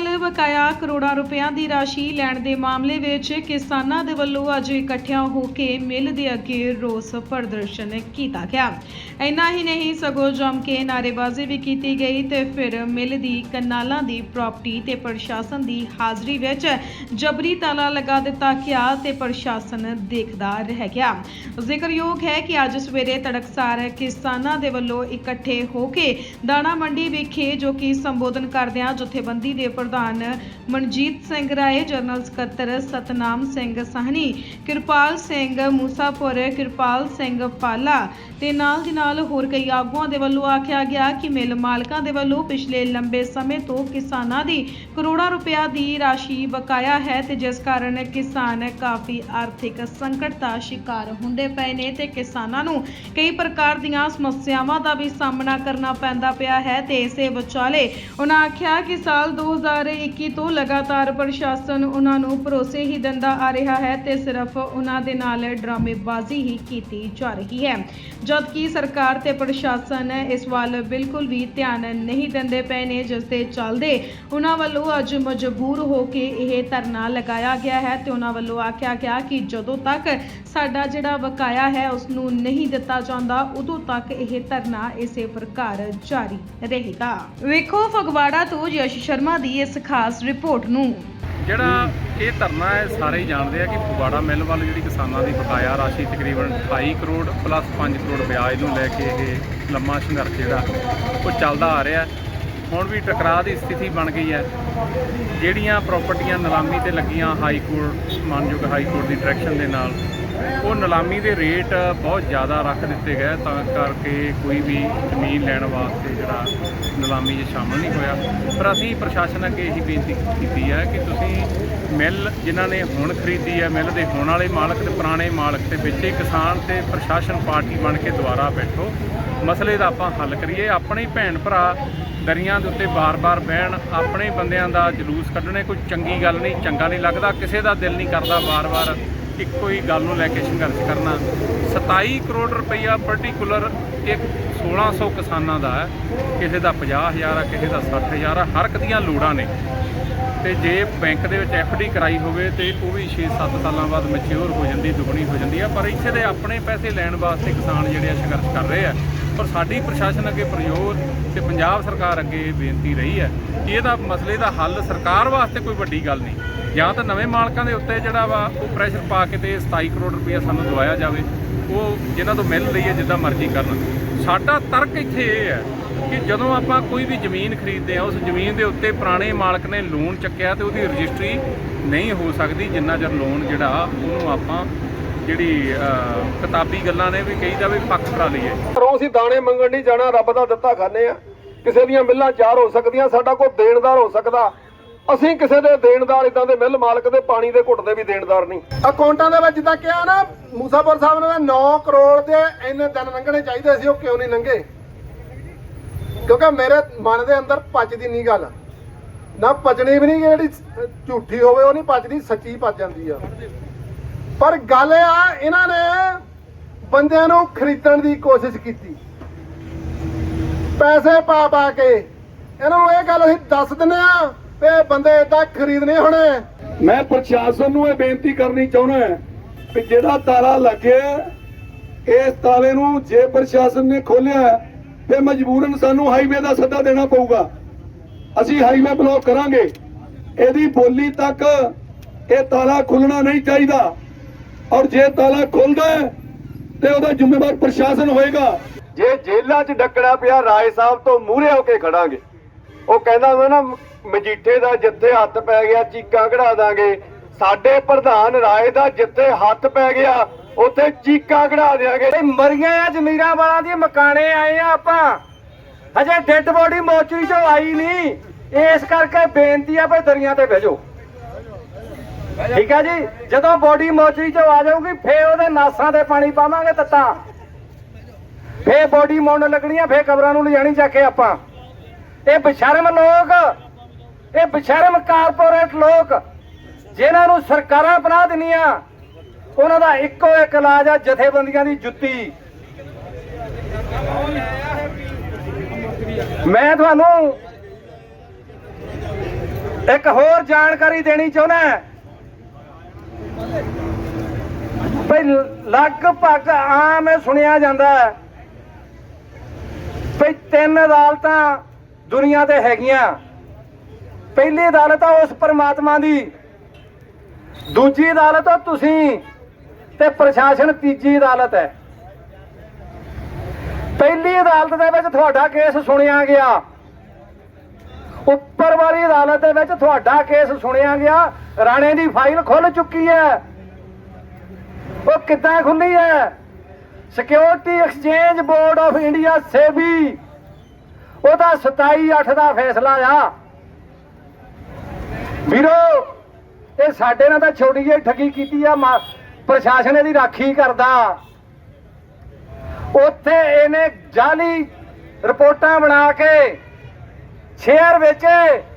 ਵੱਲ ਬਕਾਇਆ ਕਰੋੜਾਂ ਰੁਪਇਆਂ ਦੀ ਰਾਸ਼ੀ ਲੈਣ ਦੇ ਮਾਮਲੇ ਵਿੱਚ ਕਿਸਾਨਾਂ ਦੇ ਵੱਲੋਂ ਅੱਜ ਇਕੱਠਿਆਂ ਹੋ ਕੇ ਮਿਲ ਦੇ ਅੱਗੇ ਰੋਸ ਪ੍ਰਦਰਸ਼ਨ ਕੀਤਾ ਗਿਆ। ਇੰਨਾ ਹੀ ਨਹੀਂ, ਸਗੋਂ ਜੰਮ ਕੇ ਨਾਅਰੇਬਾਜ਼ੀ ਵੀ ਕੀਤੀ ਗਈ ਤੇ ਫਿਰ ਮਿਲ ਦੀ ਕਨਾਲਾਂ ਦੀ ਪ੍ਰਾਪਰਟੀ ਤੇ ਪ੍ਰਸ਼ਾਸਨ ਦੀ ਹਾਜ਼ਰੀ ਵਿੱਚ ਜਬਰੀ ਤਾਲਾ ਲਗਾ ਦਿੱਤਾ ਗਿਆ ਤੇ ਪ੍ਰਸ਼ਾਸਨ ਦੇਖਦਾ ਰਹਿ ਗਿਆ। ਜ਼ਿਕਰਯੋਗ ਹੈ ਕਿ ਅੱਜ ਸਵੇਰੇ ਤੜਕਸਾਰ ਕਿਸਾਨਾਂ ਦੇ ਵੱਲੋਂ ਇਕੱਠੇ ਹੋ ਕੇ ਦਾਣਾ ਮੰਡੀ ਵਿਖੇ ਜੋ ਕਿ ਸੰਬੋਧਨ ਕਰਦਿਆਂ ਜਥੇਬੰਦੀ ਦੇ ਪ੍ਰਧਾਨ ਮਨਜੀਤ ਸਿੰਘ ਰਾਏ, ਜਨਰਲ ਸਕੱਤਰ ਸਤਨਾਮ ਸਿੰਘ ਸਾਹਨੀ, ਕਿਰਪਾਲ ਸਿੰਘ ਮੂਸਾਪੁਰ, ਕਿਰਪਾਲ ਸਿੰਘ ਪਾਲਾ ਤੇ ਨਾਲ ਦੀ ਨਾਲ ਹੋਰ ਕਈ ਆਗੂਆਂ ਦੇ ਵੱਲੋਂ ਆਖਿਆ ਗਿਆ ਕਿ ਮਿਲ ਮਾਲਕਾਂ ਦੇ ਵੱਲੋਂ ਪਿਛਲੇ ਲੰਬੇ ਸਮੇਂ ਤੋਂ ਕਿਸਾਨਾਂ ਦੀ ਕਰੋੜਾਂ ਰੁਪਇਆ ਦੀ ਰਾਸ਼ੀ ਬਕਾਇਆ ਹੈ ਤੇ ਜਿਸ ਕਾਰਨ ਕਿਸਾਨ ਕਾਫੀ ਆਰਥਿਕ ਸੰਕਟ ਦਾ ਸ਼ਿਕਾਰ ਹੁੰਦੇ ਪਏ ਨੇ ਤੇ ਕਿਸਾਨਾਂ ਨੂੰ ਕਈ ਪ੍ਰਕਾਰ ਦੀਆਂ ਸਮੱਸਿਆਵਾਂ ਦਾ ਵੀ ਸਾਹਮਣਾ ਕਰਨਾ ਪੈਂਦਾ ਪਿਆ ਹੈ ਤੇ ਇਸੇ ਵਿਚਾਲੇ ਉਹਨਾਂ ਆਖਿਆ ਕਿ ਸਾਲ 2021 ਤੋਂ ਲਗਾਤਾਰ ਪ੍ਰਸ਼ਾਸਨ ਉਹਨਾਂ ਨੂੰ ਭਰੋਸੇ ਹੀ ਦਿੰਦਾ ਆ ਰਿਹਾ ਹੈ ਤੇ ਸਿਰਫ ਉਹਨਾਂ ਦੇ ਨਾਲ ਡਰਾਮੇਬਾਜ਼ੀ ਹੀ ਕੀਤੀ ਜਾ ਰਹੀ ਹੈ। ਜਦਕਿ ਸਰਕਾਰ ਤੇ ਪ੍ਰਸ਼ਾਸਨ ਇਸ ਵੱਲ ਬਿਲਕੁਲ ਵੀ ਧਿਆਨ ਨਹੀਂ ਦਿੰਦੇ ਪਏ ਨੇ, ਜਿਸ ਦੇ ਚੱਲਦੇ ਉਹਨਾਂ ਵੱਲੋਂ ਅੱਜ ਮਜਬੂਰ ਹੋ ਕੇ ਇਹ ਧਰਨਾ ਲਗਾਇਆ ਗਿਆ ਹੈ ਤੇ ਉਹਨਾਂ ਵੱਲੋਂ ਆਖਿਆ ਗਿਆ ਕਿ ਜਦੋਂ ਤੱਕ ਸਾਡਾ ਜਿਹੜਾ ਬਕਾਇਆ ਹੈ ਉਸ ਨੂੰ ਨਹੀਂ ਦਿੱਤਾ ਜਾਂਦਾ, ਉਦੋਂ ਤੱਕ ਇਹ ਧਰਨਾ ਇਸੇ ਪ੍ਰਕਾਰ ਜਾਰੀ ਰਹੇਗਾ। ਵੇਖੋ ਫਗਵਾੜਾ ਤੋਂ ਯਸ਼ ਸ਼ਰਮਾ ਦੀ ਇਸ ਖਾਸ ਰਿਪੋਰਟ ਨੂੰ। ਜਿਹੜਾ ਇਹ ਧਰਨਾ ਹੈ, ਸਾਰੇ ਹੀ ਜਾਣਦੇ ਆ ਕਿ ਫਗਵਾੜਾ ਮਿੱਲ ਵੱਲ ਜਿਹੜੀ ਕਿਸਾਨਾਂ ਦੀ ਬਕਾਇਆ ਰਾਸ਼ੀ ਤਕਰੀਬਨ 28 ਕਰੋੜ ਪਲੱਸ 5 ਕਰੋੜ ਵਿਆਜ ਨੂੰ ਲੈ ਕੇ ਇਹ ਲੰਮਾ ਸੰਘਰਸ਼ ਜਿਹੜਾ, ਉਹ ਚੱਲਦਾ ਆ ਰਿਹਾ। ਹੁਣ ਵੀ ਟਕਰਾਅ ਦੀ ਸਥਿਤੀ ਬਣ ਗਈ ਹੈ। ਜਿਹੜੀਆਂ ਪ੍ਰਾਪਰਟੀਆਂ ਨਿਲਾਮੀ ਤੇ ਲੱਗੀਆਂ ਹਾਈ ਕੋਰਟ, ਮਾਨਯੋਗ ਹਾਈ ਕੋਰਟ ਦੀ ਡਾਇਰੈਕਸ਼ਨ ਦੇ ਨਾਲ ਉਹ ਨਿਲਾਮੀ ਦੇ ਰੇਟ ਬਹੁਤ ਜ਼ਿਆਦਾ ਰੱਖ ਦਿੱਤੇ ਗਏ, ਤਾਂ ਕਰਕੇ ਕੋਈ ਵੀ ਜ਼ਮੀਨ ਲੈਣ ਵਾਸਤੇ ਜਿਹੜਾ ਨਿਲਾਮੀ 'ਚ ਸ਼ਾਮਲ ਨਹੀਂ ਹੋਇਆ। ਪਰ ਅਸੀਂ ਪ੍ਰਸ਼ਾਸਨ ਅੱਗੇ ਇਹੀ ਬੇਨਤੀ ਕੀਤੀ ਹੈ ਕਿ ਤੁਸੀਂ ਮਿੱਲ ਜਿਨ੍ਹਾਂ ਨੇ ਹੁਣ ਖਰੀਦੀ ਹੈ, ਮਿੱਲ ਦੇ ਹੋਣ ਵਾਲੇ ਮਾਲਕ ਤੇ ਪੁਰਾਣੇ ਮਾਲਕ ਤੇ ਵਿੱਚ ਹੀ ਕਿਸਾਨ ਤੇ ਪ੍ਰਸ਼ਾਸਨ ਪਾਰਟੀ ਬਣ ਕੇ ਦੁਬਾਰਾ ਬੈਠੋ। ਮਸਲੇ ਦਾ ਆਪਾਂ ਹੱਲ ਕਰੀਏ। ਆਪਣੇ ਭੈਣ ਭਰਾ ਦਰੀਆਂ ਦੇ ਉੱਤੇ ਬਾਰ-ਬਾਰ ਬਹਿਣ, ਆਪਣੇ ਬੰਦਿਆਂ ਦਾ ਜਲੂਸ ਕੱਢਣੇ ਕੋਈ ਚੰਗੀ ਗੱਲ ਨਹੀਂ, ਚੰਗਾ ਨਹੀਂ ਲੱਗਦਾ, ਕਿਸੇ ਦਾ ਦਿਲ ਨਹੀਂ ਕਰਦਾ ਬਾਰ-ਬਾਰ ਇੱਕੋ ਹੀ ਗੱਲ ਨੂੰ ਲੈ ਕੇ ਸੰਘਰਸ਼ ਕਰਨਾ। 27 ਕਰੋੜ ਰੁਪਈਆ ਪਾਰਟਿਕੂਲਰ ਇੱਕ 1600 ਕਿਸਾਨਾਂ ਦਾ ਹੈ। ਕਿਸੇ ਦਾ 50000 ਆ, ਕਿਸੇ ਦਾ 60000 ਆ, ਹਰ ਇੱਕ ਦੀਆਂ ਲੋੜਾਂ ਨੇ। ਤੇ ਜੇ ਬੈਂਕ ਦੇ ਵਿੱਚ ਡੀ ਕਰਾਈ ਹੋਵੇ ਤੇ ਉਹ ਵੀ 6-7 ਸਾਲਾਂ ਬਾਅਦ ਮੈਚਿਓਰ ਹੋ ਜਾਂਦੀ, ਦੁੱਗਣੀ ਹੋ ਜਾਂਦੀ ਆ। ਪਰ ਇੱਥੇ ਦੇ ਆਪਣੇ ਪੈਸੇ ਲੈਣ ਵਾਸਤੇ ਕਿਸਾਨ ਜਿਹੜੇ ਆ ਸੰਘਰਸ਼ ਕਰ ਰਹੇ ਆ। ਪਰ ਸਾਡੀ ਪ੍ਰਸ਼ਾਸਨ ਅੱਗੇ ਪ੍ਰਯੋਗ ਤੇ ਪੰਜਾਬ ਸਰਕਾਰ ਅੱਗੇ ਬੇਨਤੀ ਰਹੀ ਹੈ ਕਿ ਇਹਦਾ ਮਸਲੇ ਦਾ ਹੱਲ ਸਰਕਾਰ ਵਾਸਤੇ ਕੋਈ ਵੱਡੀ ਗੱਲ ਨਹੀਂ। ਜਾਂ ਤਾਂ ਨਵੇਂ ਮਾਲਕਾਂ ਦੇ ਉੱਤੇ ਜਿਹੜਾ ਵਾ ਉਹ ਪ੍ਰੈਸ਼ਰ ਪਾ ਕੇ ਤੇ 27 ਕਰੋੜ ਰੁਪਏ ਸਾਨੂੰ ਦਵਾਇਆ ਜਾਵੇ, ਉਹ ਜਿਨ੍ਹਾਂ ਤੋਂ ਮਿਲ ਲਈਏ ਜਿੱਦਾਂ ਮਰਜ਼ੀ ਕਰਨ ਸਾਡਾ ਤਰਕ ਇੱਥੇ ਇਹ ਹੈ ਕਿ ਜਦੋਂ ਆਪਾਂ ਕੋਈ ਵੀ ਜ਼ਮੀਨ ਖਰੀਦਦੇ ਆ ਉਸ ਜ਼ਮੀਨ ਦੇ ਉੱਤੇ ਪੁਰਾਣੇ ਮਾਲਕ ਨੇ ਲੋਨ ਚੱਕਿਆ ਤੇ ਉਹਦੀ ਰਜਿਸਟਰੀ ਨਹੀਂ ਹੋ ਸਕਦੀ, ਜਿੰਨਾ ਚਿਰ ਲੋਨ ਜਿਹੜਾ ਉਹਨੂੰ ਆਪਾਂ ਜਿਹੜੀ ਕਿਤਾਬੀ ਗੱਲਾਂ ਨੇ ਵੀ ਕਹੀਦਾ ਵੀ ਪੱਖ ਕਰਾ ਲਈਏ। ਘਰੋਂ ਅਸੀਂ ਦਾਣੇ ਮੰਗਣ ਨਹੀਂ ਜਾਣਾ, ਰੱਬ ਦਾ ਦਿੱਤਾ ਖਾਣੇ ਆ। ਕਿਸੇ ਦੀਆਂ ਮਿੱਲਾਂ ਚਾਰ ਹੋ ਸਕਦੀਆਂ, ਸਾਡਾ ਕੋਈ ਦੇਣਦਾਰ ਹੋ ਸਕਦਾ। ਅਸੀਂ ਕਿਸੇ ਦੇ ਦੇਣਦਾਰ ਇਦਾਂ ਦੇ ਮਿਲ ਮਾਲਕ ਦੇ ਪਾਣੀ ਦੇ ਘੁੱਟ ਦੇ ਵੀ ਦੇਣਦਾਰ ਨਹੀਂ। ਅਕਾਊਂਟਾਂ ਦੇ ਵਿੱਚ ਜਿੱਦਾਂ ਕਿਹਾ ਨਾ, ਮੂਸਾਪੁਰ ਸਾਹਿਬ ਨੇ 9 ਕਰੋੜ ਦੇ ਇੰਨੇ ਦਿਨ ਲੰਘਣੇ ਚਾਹੀਦੇ ਸੀ, ਉਹ ਕਿਉਂ ਨਹੀਂ ਲੰਘੇ? ਕਿਉਂਕਿ ਮੇਰੇ ਮਨ ਦੇ ਅੰਦਰ ਪਚਦੀ ਨਹੀਂ ਗੱਲ। ਨਾ ਪਚਣੀ ਵੀ ਨਹੀਂ ਜਿਹੜੀ ਝੂਠੀ ਹੋਵੇ, ਉਹ ਨਹੀਂ ਪਚਦੀ, ਸੱਚੀ ਪਚ ਜਾਂਦੀ ਆ। ਪਰ ਗੱਲ ਇਹ ਆ, ਇਹਨਾਂ ਨੇ ਬੰਦਿਆਂ ਨੂੰ ਖਰੀਦਣ ਦੀ ਕੋਸ਼ਿਸ਼ ਕੀਤੀ। ਪੈਸੇ ਪਾ ਪਾ ਕੇ। ਇਹਨਾਂ ਨੂੰ ਇਹ ਗੱਲ ਅਸੀਂ ਦੱਸ ਦਿੰਦੇ ਆ ਇਹ ਬੰਦੇ ਇਦਾਂ ਖਰੀਦਣੇ ਹੋਣੇ। ਮੈਂ ਪ੍ਰਸ਼ਾਸਨ ਨੂੰ ਇਹ ਬੇਨਤੀ ਕਰਨੀ ਚਾਹੁੰਦਾ ਕਿ ਜਿਹੜਾ ਤਾਲਾ ਲੱਗਿਆ ਇਸ ਤਾਲੇ ਨੂੰ ਜੇ ਪ੍ਰਸ਼ਾਸਨ ਨੇ ਖੋਲਿਆ ਤੇ ਮਜਬੂਰਨ ਸਾਨੂੰ ਹਾਈਵੇ ਦਾ ਸੱਦਾ ਦੇਣਾ ਪਊਗਾ। ਅਸੀਂ ਹਾਈਵੇ ਬਲੌਕ ਕਰਾਂਗੇ। ਇਹਦੀ ਬੋਲੀ ਤੱਕ ਇਹ ਤਾਲਾ ਖੁੱਲਣਾ ਨਹੀਂ ਚਾਹੀਦਾ। ਔਰ ਜੇ ਤਾਲਾ ਖੁੱਲਦਾ ਤੇ ਉਹਦਾ ਜ਼ਿੰਮੇਵਾਰ ਪ੍ਰਸ਼ਾਸਨ ਹੋਏਗਾ। ਜੇ ਜੇਲ੍ਹਾਂ 'ਚ ਡੱਕਣਾ ਪਿਆ ਰਾਏ ਸਾਹਿਬ ਤੋਂ ਮੂਹਰੇ ਹੋ ਕੇ ਖੜਾਂਗੇ। ਉਹ ਕਹਿੰਦਾ ਹੁੰਦਾ ਨਾ, ਮਜੀਠੇ ਦਾ ਜਿੱਥੇ ਹੱਥ ਪੈ ਗਿਆ, ਚੀਕਾਂ ਕਢਾ ਦਾਂਗੇ। ਸਾਡੇ ਪ੍ਰਧਾਨ ਰਾਏ ਦਾ ਜਿੱਥੇ ਹੱਥ ਪੈ ਗਿਆ, ਉੱਥੇ ਚੀਕਾਂ ਕਢਾ ਦਿਆਂਗੇ। ਮਰੀਆਂ ਆ, ਜ਼ਮੀਰਾਂ ਵਾਲਾਂ ਦੀ ਮਕਾਨੇ ਆਏ ਆ ਆਪਾਂ। ਹਜੇ ਡੈੱਡ ਬੋਡੀ ਮੋਚਰੀ ਚੋਂ ਆਈ ਨਹੀਂ। ਇਸ ਕਰਕੇ ਬੇਨਤੀ ਆ ਭਈ ਦਰਿਆ ਤੇ ਭੇਜੋ ਠੀਕ ਹੈ ਜੀ? ਜਦੋਂ ਬੋਡੀ ਮੋਚਰੀ ਚੋਂ ਆ ਜਾਊਗੀ, ਫੇਰ ਉਹਦੇ ਨਾਸਾਂ ਤੇ ਪਾਣੀ ਪਾਵਾਂਗੇ ਤੱਤਾ। ਫੇਰ ਬੋਡੀ ਮੁੜ ਲੱਗਣੀ ਆ, ਫੇਰ ਕਬਰਾਂ ਨੂੰ ਲਿਜਾਣੀ ਜਾ ਕੇ ਆਪਾਂ। ਇਹ ਬਸ਼ਰਮ ਲੋਕ, ਇਹ ਬਸ਼ਰਮ ਕਾਰਪੋਰੇਟ ਲੋਕ, ਜਿਨ੍ਹਾਂ ਨੂੰ ਸਰਕਾਰਾਂ ਬਣਾ ਦਿੰਦੀਆਂ, ਉਹਨਾਂ ਦਾ ਇੱਕੋ ਇੱਕ ਇਲਾਜ ਆ, ਜਥੇਬੰਦੀਆਂ ਦੀ ਜੁੱਤੀ। ਮੈਂ ਤੁਹਾਨੂੰ ਇੱਕ ਹੋਰ ਜਾਣਕਾਰੀ ਦੇਣੀ ਚਾਹੁੰਦਾ ਭਈ ਲਗਭਗ ਆਮ ਸੁਣਿਆ ਜਾਂਦਾ ਹੈ। ਭਈ ਤਿੰਨ ਅਦਾਲਤਾਂ ਦੁਨੀਆ ਤੇ ਹੈਗੀਆਂ। ਪਹਿਲੀ ਅਦਾਲਤ ਆ ਉਸ ਪਰਮਾਤਮਾ ਦੀ। ਦੂਜੀ ਅਦਾਲਤ ਆ ਤੁਸੀਂ। ਤੇ ਪ੍ਰਸ਼ਾਸਨ ਤੀਜੀ ਅਦਾਲਤ ਹੈ। ਪਹਿਲੀ ਅਦਾਲਤ ਦੇ ਵਿੱਚ ਤੁਹਾਡਾ ਕੇਸ ਸੁਣਿਆ ਗਿਆ। ਉੱਪਰ ਵਾਲੀ ਅਦਾਲਤ ਦੇ ਵਿੱਚ ਤੁਹਾਡਾ ਕੇਸ ਸੁਣਿਆ ਗਿਆ। ਰਾਣੇ ਦੀ ਫਾਈਲ ਖੁੱਲ ਚੁੱਕੀ ਹੈ। ਉਹ ਕਿੱਦਾਂ ਖੁੱਲੀ ਹੈ? Security exchange board of India SEBI ਉਹਦਾ 27 8 ਦਾ ਫੈਸਲਾ ਆ। ਵੀਰੋ, ਇਹ ਸਾਡੇ ਨਾਲ ਤਾਂ ਛੋਟੀ ਜਿਹੀ ਠੱਗੀ ਕੀਤੀ ਆ, ਮਾ- ਪ੍ਰਸ਼ਾਸਨ ਇਹਦੀ ਰਾਖੀ ਕਰਦਾ। ਉੱਥੇ ਇਹਨੇ ਜਾਲੀ ਰਿਪੋਰਟਾਂ ਬਣਾ ਕੇ, ਸ਼ੇਅਰ ਵੇਚੇ।